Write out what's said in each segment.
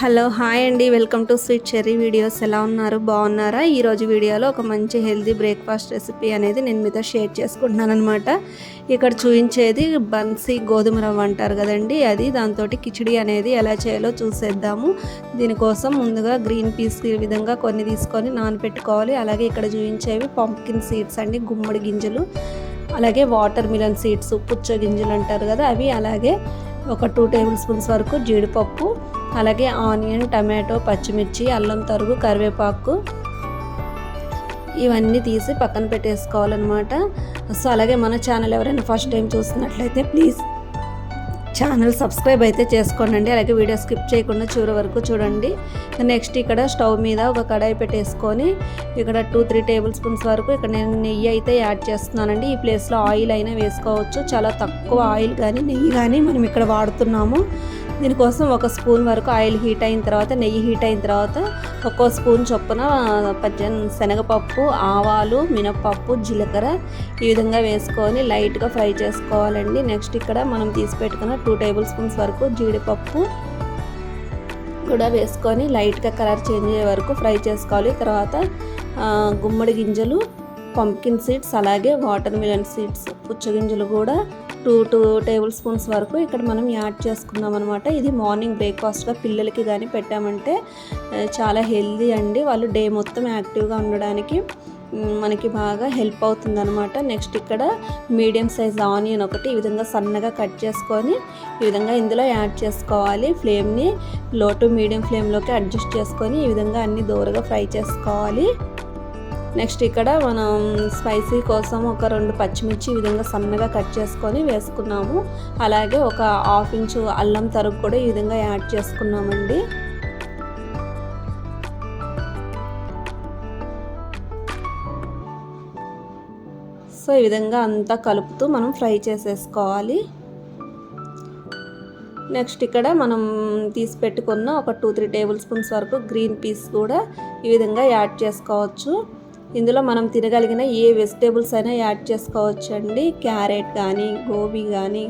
Hello hi అండి. Welcome to sweet cherry videos. ఎలా ఉన్నారు? బాగున్నారా? ఈరోజు వీడియోలో ఒక మంచి హెల్తీ బ్రేక్ఫాస్ట్ రెసిపీ అనేది నేను మీతో షేర్ చేసుకుంటున్నాను అనమాట ఇక్కడ చూపించేది బన్సీ గోధుమ రవ్వ అంటారు కదండి. అది దాంతో కిచిడి అనేది ఎలా చేయాలో చూసేద్దాము. దీనికోసం ముందుగా గ్రీన్ పీస్ ఈ విధంగా కొన్ని తీసుకొని నానబెట్టుకోవాలి అలాగే ఇక్కడ చూపించేవి పంప్కిన్ సీడ్స్ అండి గుమ్మడి గింజలు. అలాగే వాటర్ మిలన్ సీడ్స్ పుచ్చ గింజలు అంటారు కదా అవి. అలాగే ఒక టూ టేబుల్ స్పూన్స్ వరకు జీడిపప్పు. అలాగే ఆనియన్ టమాటో పచ్చిమిర్చి అల్లం తరుగు కరివేపాకు ఇవన్నీ తీసి పక్కన పెట్టేసుకోవాలన్నమాట. సో అలాగే మన ఛానల్ ఎవరైనా ఫస్ట్ టైం చూస్తున్నట్లయితే ప్లీజ్ ఛానల్ సబ్స్క్రైబ్ అయితే చేసుకోండి అలాగే వీడియో స్కిప్ చేయకుండా చివరి వరకు చూడండి. నెక్స్ట్ ఇక్కడ స్టవ్ మీద ఒక కడాయి పెట్టేసుకొని ఇక్కడ టూ త్రీ టేబుల్ స్పూన్స్ వరకు ఇక్కడ నేను నెయ్యి అయితే యాడ్ చేస్తున్నానండి. ఈ ప్లేస్లో ఆయిల్ అయినా వేసుకోవచ్చు. చాలా తక్కువ ఆయిల్ కానీ నెయ్యి కానీ మనం ఇక్కడ వాడుతున్నాము. దీనికోసం ఒక స్పూన్ వరకు ఆయిల్ హీట్ అయిన తర్వాత నెయ్యి హీట్ అయిన తర్వాత ఒక్కో స్పూన్ చొప్పున పచ్చని శనగపప్పు ఆవాలు మినపప్పు జీలకర్ర ఈ విధంగా వేసుకొని లైట్గా ఫ్రై చేసుకోవాలండి. నెక్స్ట్ ఇక్కడ మనం తీసి పెట్టుకున్న టూ టేబుల్ స్పూన్స్ వరకు జీడిపప్పు కూడా వేసుకొని లైట్గా కలర్ చేంజ్ అయ్యే వరకు ఫ్రై చేసుకోవాలి. తర్వాత గుమ్మడి గింజలు పంకిన్ సీడ్స్ అలాగే వాటర్ మిలన్ సీడ్స్ పుచ్చగింజలు కూడా టూ టూ టేబుల్ స్పూన్స్ వరకు ఇక్కడ మనం యాడ్ చేసుకున్నాం అనమాట ఇది మార్నింగ్ బ్రేక్ఫాస్ట్గా పిల్లలకి కానీ పెట్టామంటే చాలా హెల్దీ అండి. వాళ్ళు డే మొత్తం యాక్టివ్గా ఉండడానికి మనకి బాగా హెల్ప్ అవుతుంది అనమాట నెక్స్ట్ ఇక్కడ మీడియం సైజ్ ఆనియన్ ఒకటి ఈ విధంగా సన్నగా కట్ చేసుకొని ఈ విధంగా ఇందులో యాడ్ చేసుకోవాలి. ఫ్లేమ్ని లో టు మీడియం ఫ్లేమ్లోకి అడ్జస్ట్ చేసుకొని ఈ విధంగా అన్ని దూరగా ఫ్రై చేసుకోవాలి. నెక్స్ట్ ఇక్కడ మనం స్పైసీ కోసం ఒక రెండు పచ్చిమిర్చి ఈ విధంగా సన్నగా కట్ చేసుకొని వేసుకున్నాము. అలాగే ఒక హాఫ్ ఇంచు అల్లం తరుగు కూడా ఈ విధంగా యాడ్ చేసుకున్నామండి. సో ఈ విధంగా అంతా కలుపుతూ మనం ఫ్రై చేసేసుకోవాలి. నెక్స్ట్ ఇక్కడ మనం తీసి పెట్టుకున్న ఒక టూ త్రీ టేబుల్ స్పూన్స్ వరకు గ్రీన్ పీస్ కూడా ఈ విధంగా యాడ్ చేసుకోవచ్చు. ఇందులో మనం తినగలిగిన ఏ వెజిటేబుల్స్ అయినా యాడ్ చేసుకోవచ్చు అండి క్యారెట్ కానీ గోబీ కానీ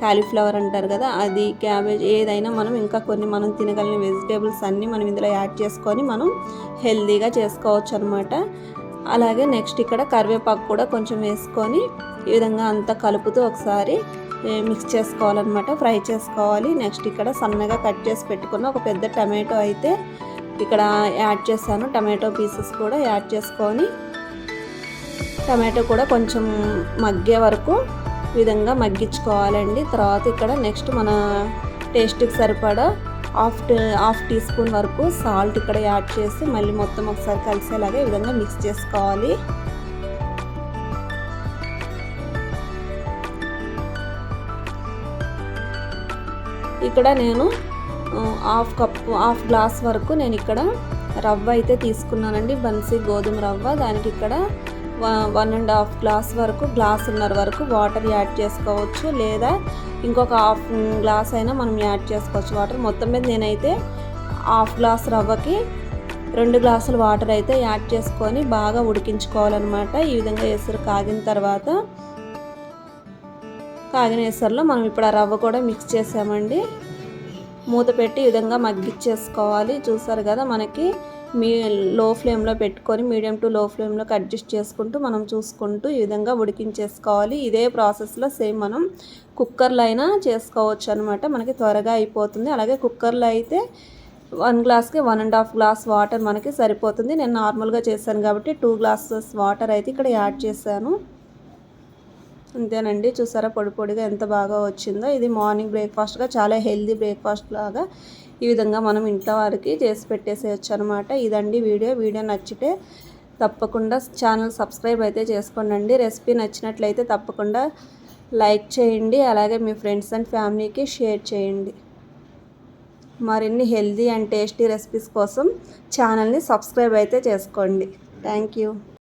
కాలీఫ్లవర్ అంటారు కదా అది క్యాబేజ్ ఏదైనా మనం ఇంకా కొన్ని మనం తినగలిగిన వెజిటేబుల్స్ అన్నీ మనం ఇందులో యాడ్ చేసుకొని మనం హెల్దీగా చేసుకోవచ్చు అనమాట అలాగే నెక్స్ట్ ఇక్కడ కరివేపాకు కూడా కొంచెం వేసుకొని ఈ విధంగా అంతా కలుపుతూ ఒకసారి మిక్స్ చేసుకోవాలన్నమాట ఫ్రై చేసుకోవాలి. నెక్స్ట్ ఇక్కడ సన్నగా కట్ చేసి పెట్టుకున్న ఒక పెద్ద టమాటో అయితే ఇక్కడ యాడ్ చేశాను. టమాటో పీసెస్ కూడా యాడ్ చేసుకొని టమాటో కూడా కొంచెం మగ్గే వరకు విధంగా మగ్గించుకోవాలండి. తర్వాత ఇక్కడ నెక్స్ట్ మన టేస్ట్కి సరిపడా హాఫ్ హాఫ్ టీ స్పూన్ వరకు సాల్ట్ ఇక్కడ యాడ్ చేసి మళ్ళీ మొత్తం ఒకసారి కలిసేలాగా ఈ విధంగా మిక్స్ చేసుకోవాలి. ఇక్కడ నేను హాఫ్ కప్ హాఫ్ గ్లాస్ వరకు నేను ఇక్కడ రవ్వ అయితే తీసుకున్నానండి. బన్సీ గోధుమ రవ్వ దానికి ఇక్కడ వన్ అండ్ హాఫ్ గ్లాస్ వరకు గ్లాస్ ఉన్నర వరకు వాటర్ యాడ్ చేసుకోవచ్చు. లేదా ఇంకొక హాఫ్ గ్లాస్ అయినా మనం యాడ్ చేసుకోవచ్చు వాటర్. మొత్తం మీద నేనైతే హాఫ్ గ్లాస్ రవ్వకి రెండు గ్లాసులు వాటర్ అయితే యాడ్ చేసుకొని బాగా ఉడికించుకోవాలన్నమాట. ఈ విధంగా ఎసరు కాగిన తర్వాత కాగిన ఎసరులో మనం ఇప్పుడు ఆ రవ్వ కూడా మిక్స్ చేసామండి. మూత పెట్టి ఈ విధంగా మగ్గిచ్చేసుకోవాలి. చూసారు కదా మనకి మీ లో ఫ్లేమ్లో పెట్టుకొని మీడియం టు లో ఫ్లేమ్లోకి అడ్జస్ట్ చేసుకుంటూ మనం చూసుకుంటూ ఈ విధంగా ఉడికించేసుకోవాలి. ఇదే ప్రాసెస్లో సేమ్ మనం కుక్కర్లో అయినా చేసుకోవచ్చు అనమాట మనకి త్వరగా అయిపోతుంది. అలాగే కుక్కర్లో అయితే వన్ గ్లాస్కి one and half glass water మనకి సరిపోతుంది. నేను నార్మల్గా చేశాను కాబట్టి టూ గ్లాసెస్ వాటర్ అయితే ఇక్కడ యాడ్ చేశాను. అంతేనండి. చూసారా పొడి పొడిగా ఎంత బాగా వచ్చిందో. ఇది మార్నింగ్ బ్రేక్ఫాస్ట్గా చాలా హెల్దీ బ్రేక్ఫాస్ట్ లాగా ఈ విధంగా మనం ఇంట్లో వారికి చేసి పెట్టేసేయచ్చు అనమాట ఇదండి వీడియో. వీడియో నచ్చితే తప్పకుండా ఛానల్ సబ్స్క్రైబ్ అయితే చేసుకోండి రెసిపీ నచ్చినట్లయితే తప్పకుండా లైక్ చేయండి. అలాగే మీ ఫ్రెండ్స్ అండ్ ఫ్యామిలీకి షేర్ చేయండి. మరిన్ని హెల్దీ అండ్ టేస్టీ రెసిపీస్ కోసం ఛానల్ని సబ్స్క్రైబ్ అయితే చేసుకోండి. Thank you.